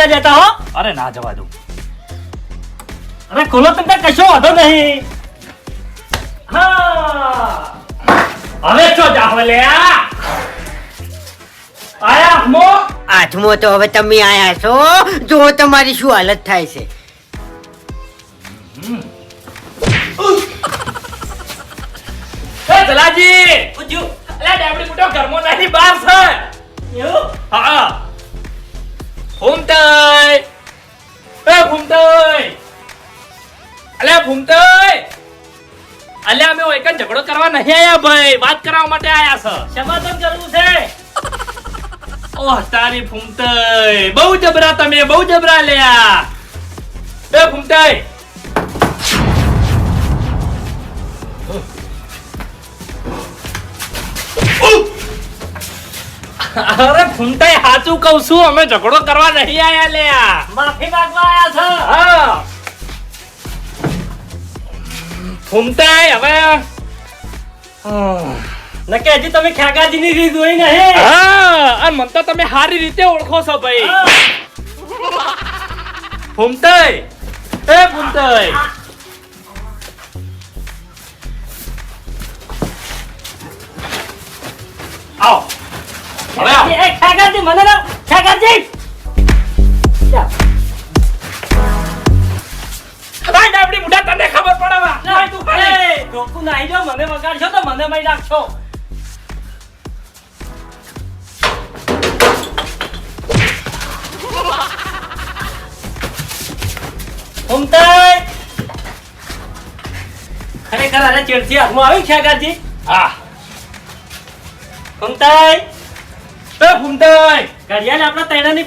ના જતા હો. અરે ના જવા દઉં. અરે ખોલો તમને કશો વાંધો નહીં. હા. હવે છો જાહો લે આયા મો આઠમો તો હવે તમે આયા છો. જો તમારી શું હાલત થાય છે. જલાજી. પૂછ્યું ડાબડી બુટો ઘરમાં નહીં બહાર છે. એવું હા. ફૂમતાઈ એ ફૂમતાઈ અલે ફૂમતાઈ અલે અમે ઓયકન ઝઘડો કરવા નહીં આયા ભાઈ? વાત કરવા માટે આયા છે. સમાધાન કરવું છે? ઓહ, તારી ફૂમતાઈ બહુ જબરા તમે, બહુ જબરા લ્યા એ ફૂમતાઈ અરે ફૂમતાઈ સાચું કહું છું અમે ઝઘડો કરવા નહીં આયા લે માફી માંગવા આયા છો? હા. ફૂમતાઈ હવે નકે હજી તમે ખ્યાગાજીની રીત જોઈ નહીં હા? અને મને તો તમે સારી રીતે ઓળખો છો ભાઈ. ફૂમતાઈ એ ફૂમતાઈ એ ખ્યાગાજી મને ના ખ્યાગાજી લાઈ ડાબડી મુઢા તને ખબર પડે વા તું ખાલી. એ, ઢોકું નાહી મને વગાડશો તો મને મય નાખશો. ઉમતાઈ ખરેખર અરે ચેડથી હાથમાં આવી ખ્યાગાજી હા. ઉમતાઈ એ ફૂમતાઈ ઘડિયાળ આપણા તૈણાની